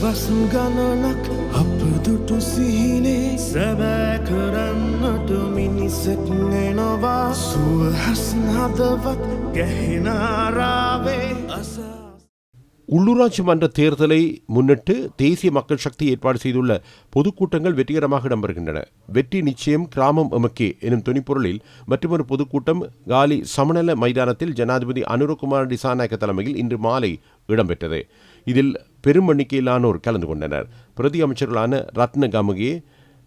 දවස් ගණනක් අප දුටු සිහිනේ සැබෑ කරන්නට මිනිසෙක් එනවා සුවහසන් හදවත් ගැහෙනාරාවේ අසා உள்ளூராட்சி மன்ற தேர்தலை முன்னிட்டு தேசிய மக்கள் சக்தி ஏற்பாடு செய்துள்ள பொதுக்கூட்டங்கள் வெற்றிகரமாக இடம்பெறுகின்றன வெற்றி நிச்சயம் கிராமம் எமக்கே எனும் துணிப்பொருளில் மற்றொரு பொதுக்கூட்டம் காலி சமநல மைதானத்தில் ஜனாதிபதி அனுரகுமார் டிசாநாயக்க தலைமையில் இன்று மாலை இடம்பெற்றது இதில் பெரும் எண்ணிக்கையிலானோர் கலந்து கொண்டனர் பிரதி அமைச்சர்களான ரத்ன கமகே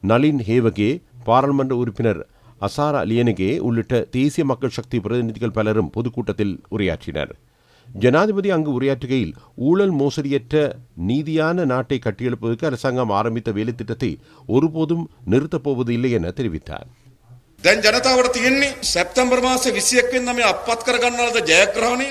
நளின் ஹேவகே பாராளுமன்ற உறுப்பினர் அசாரா லியனகே உள்ளிட்ட தேசிய மக்கள் சக்தி பிரதிநிதிகள் பலரும் பொதுக்கூட்டத்தில் உரையாற்றினர் ஜனாதிபதி அங்கு உரையாற்றுகையில் ஊழல் மோசடியற்ற நீதியான நாட்டை கட்டியெழுப்பதற்கு அரசாங்கம் ஆரம்பித்த வேலைத்திட்டத்தை ஒருபோதும் நிறுத்தப் போவது இல்லை என தெரிவித்தார் දැන් ජනතාවට තියෙන්නේ සැප්තැම්බර් මාස විසියක්වෙන් නම අපත් කරගන්නලද ජයග්‍රහණය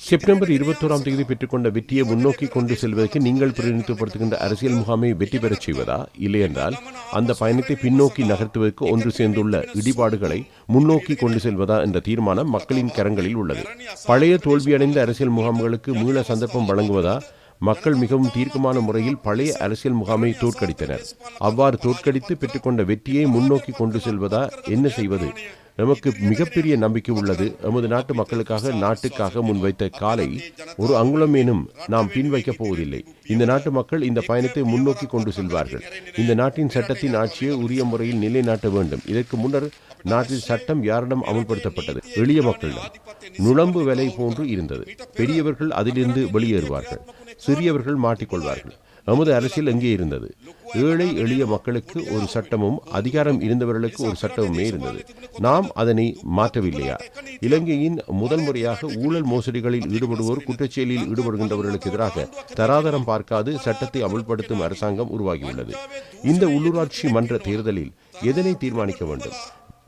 செப்டம்பர் இருபத்தோராம் தேதி பெற்றுக்கொண்ட வெற்றியை முன்னோக்கி கொண்டு செல்வதற்கு நீங்கள் பிரதிநிதித்துவப்படுத்துகின்ற அரசியல் முகாமை வெற்றி பெறச் செய்வதா? இல்லையென்றால் அந்த பயணத்தை பின்னோக்கி நகர்த்துவதற்கு ஒன்று சேர்ந்துள்ள இடிபாடுகளை முன்னோக்கி கொண்டு செல்வதா என்ற தீர்மானம் மக்களின் கரங்களில் உள்ளது. பழைய தோல்வியடைந்த அரசியல் முகாம்களுக்கு மீள சந்தர்ப்பம் வழங்குவதா? மக்கள் மிகவும் தீர்க்கமான முறையில் பழைய அரசியல் முகாமை தோற்கடித்தனர். அவ்வாறு தோற்கடித்து பெற்றுக்கொண்ட வெற்றியை முன்னோக்கி கொண்டு செல்வதா? என்ன செய்வது? நமக்கு மிகப்பெரிய நம்பிக்கை உள்ளது. எமது நாட்டு மக்களுக்காக நாட்டுக்காக முன்வைத்த காலை ஒரு அங்குலமேனும் நாம் பின்வைக்கப் போவதில்லை. இந்த நாட்டு மக்கள் இந்த பயணத்தை முன்னோக்கி கொண்டு செல்வார்கள். இந்த நாட்டின் சட்டத்தின் ஆட்சியை உரிய முறையில் நிலைநாட்ட வேண்டும். இதற்கு முன்னர் நாட்டில் சட்டம் யாரிடம் அமுல்படுத்தப்பட்டது? எளிய மக்களிடம். நுழம்பு வேலை போன்று இருந்தது. பெரியவர்கள் அதிலிருந்து வெளியேறுவார்கள். சிறியவர்கள் மாட்டிக்கொள்வார்கள். நமது அரசியல் எங்கே இருந்தது? ஏழை எளிய மக்களுக்கு ஒரு சட்டமும் அதிகாரம் இருந்தவர்களுக்கு ஒரு சட்டமுமே இருந்தது. நாம் அதனை மாற்றவில்லையா? இலங்கையின் முதல் முறையாக ஊழல் மோசடிகளில் ஈடுபடுவோர் குற்றச்செயலில் ஈடுபடுகின்றவர்களுக்கு எதிராக தராதரம் பார்க்காது சட்டத்தை அமுல்படுத்தும் அரசாங்கம் உருவாகியுள்ளது. இந்த உள்ளூராட்சி மன்ற தேர்தலில் எதனை தீர்மானிக்க வேண்டும்?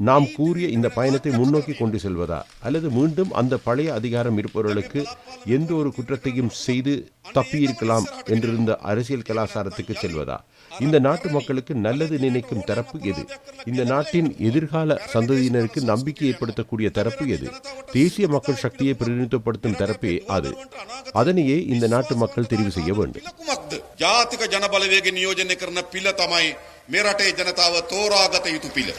நாம் கூறிய இந்த பயணத்தை முன்னோக்கி கொண்டு செல்வதா அல்லது மீண்டும் அந்த பழைய அதிகாரம் இருப்பவர்களுக்கு எந்த ஒரு குற்றத்தையும் செய்து தப்பியிருக்கலாம் என்றிருந்த அரசியல் கலாச்சாரத்துக்கு செல்வதா இந்த நாட்டு மக்களுக்கு நல்லது நினைக்கும் தரப்பு எது இந்த நாட்டின் எதிர்கால சந்ததியினருக்கு நம்பிக்கை ஏற்படுத்தக்கூடிய தரப்பு எது தேசிய மக்கள் சக்தியை பிரதிநிதித்துவப்படுத்தும் தரப்பே அது அதனையே இந்த நாட்டு மக்கள் தெரிவு செய்ய வேண்டும் කුමක්ද ජාතික ජනබලවේග නියෝජනය කරන පිළ තමයි මේ රටේ ජනතාව තෝරාගත යුතු පිළ.